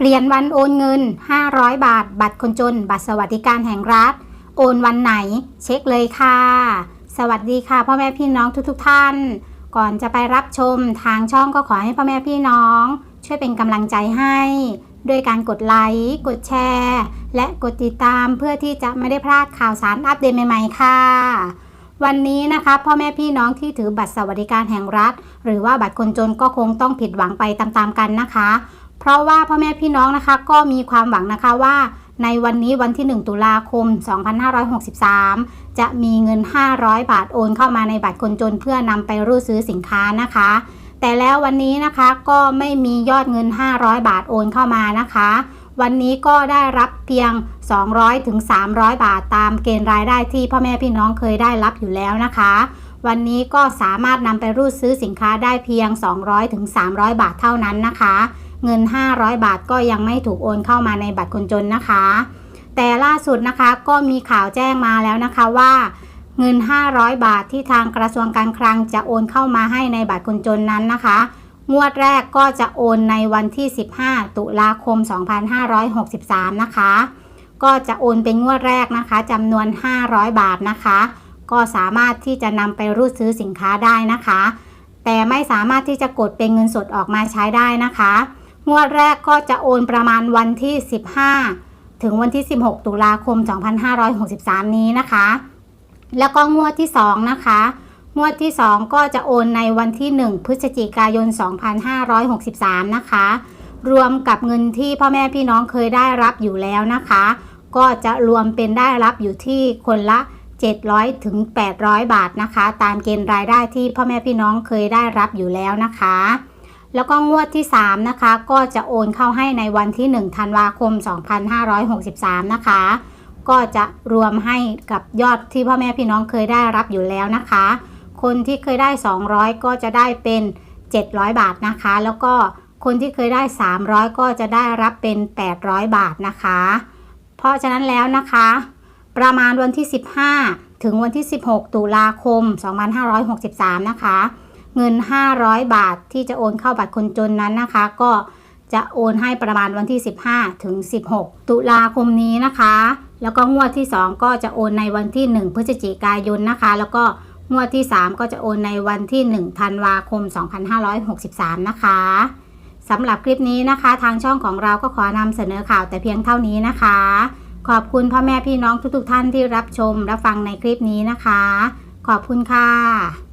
เปลี่ยนวันโอนเงิน 500 บาท บัตรคนจน บัตรสวัสดิการแห่งรัฐ โอนวันไหน เช็คเลยค่ะ สวัสดีค่ะพ่อแม่พี่น้องทุกๆทท่าน ก่อนจะไปรับชมทางช่องก็ขอให้พ่อแม่พี่น้อง ช่วยเป็นกำลังใจให้ด้วยการกดไลค์ กดแชร์ และกดติดตามเพื่อที่จะไม่ได้พลาดข่าวสารอัปเดตใหม่ๆค่ะ วันนี้นะคะพ่อแม่พี่น้องที่ถือบัตรสวัสดิการแห่งรัฐ หรือว่าบัตรคนจนก็คงต้องผิดหวังไปตามๆกันนะคะ เพราะว่าพ่อแม่พี่น้องนะคะก็มีความหวังนะคะว่าในวันนี้วันที่ 1 ตุลาคม 2563 จะมีเงิน 500 บาทโอนเข้ามาในบัตรคนจนเพื่อนำไปรูดซื้อสินค้านะคะ แต่แล้ววันนี้นะคะก็ไม่มียอดเงิน 500 บาทโอนเข้ามานะคะ วันนี้ก็ได้รับเพียง 200ถึง300 บาทตามเกณฑ์รายได้ที่พ่อแม่พี่น้องเคยได้รับอยู่แล้วนะคะ วันนี้ก็สามารถนำไปรูดซื้อสินค้าได้เพียง 200ถึง300 บาทเท่านั้นนะคะ เงิน 500 บาทก็ยังไม่ถูกโอนเข้ามาในบัตรคนจนนะคะ แต่ล่าสุดนะคะก็มีข่าวแจ้งมาแล้วนะคะว่าเงิน 500 บาทที่ทางกระทรวงการคลังจะโอนเข้ามาให้ในบัตรคนจนนั้นนะคะ งวดแรกก็จะโอนในวันที่ 15 ตุลาคม 2563 นะคะ ก็จะโอนเป็นงวดแรกนะคะจำนวน 500 บาทนะคะ ก็สามารถที่จะนำไปรูดซื้อสินค้าได้นะคะ แต่ไม่สามารถที่จะกดเป็นเงินสดออกมาใช้ได้นะคะ งวดแรกก็จะโอนประมาณวันที่ 15 ถึงวันที่ 16 ตุลาคม 2563 นี้นะคะ แล้วก็งวดที่ 2 นะคะ งวดที่ 2 ก็จะโอนในวันที่ 1 พฤศจิกายน 2563 นะคะ รวมกับเงินที่พ่อแม่พี่น้องเคยได้รับอยู่แล้วนะคะ ก็จะรวมเป็นได้รับอยู่ที่คนละ700ถึง800 บาทนะคะ ตามเกณฑ์รายได้ที่พ่อแม่พี่น้องเคยได้รับอยู่แล้วนะคะ แล้วก็งวดที่ 3 นะคะ ก็จะโอนเข้าให้ในวันที่ 1 ธันวาคม 2563 นะคะ ก็จะรวมให้กับยอดที่พ่อแม่พี่น้องเคยได้รับอยู่แล้วนะคะ คนที่เคยได้ 200 ก็จะได้เป็น 700 บาทนะคะ แล้วก็คนที่เคยได้ 300 ก็จะได้รับเป็น 800 บาทนะคะ เพราะฉะนั้นแล้วนะคะ ประมาณวันที่ 15 ถึงวันที่ 16 ตุลาคม 2563 นะคะ เงิน 500 บาทที่จะโอนเข้าบัตรคนจนนั้นนะคะ ก็จะโอนให้ประมาณวันที่ 15 ถึง 16 ตุลาคมนี้นะคะ แล้วก็งวดที่ 2 ก็จะโอนในวันที่ 1 พฤศจิกายนนะคะ แล้วก็งวดที่ 3 ก็จะโอนในวันที่ 1 ธันวาคม 2563 นะคะสำหรับคลิปนี้นะคะ ทางช่องของเราก็ขอนำเสนอข่าวแต่เพียงเท่านี้นะคะ ขอบคุณพ่อแม่พี่น้องทุกๆท่านที่รับชมรับฟังในคลิปนี้นะคะ ขอบคุณค่ะ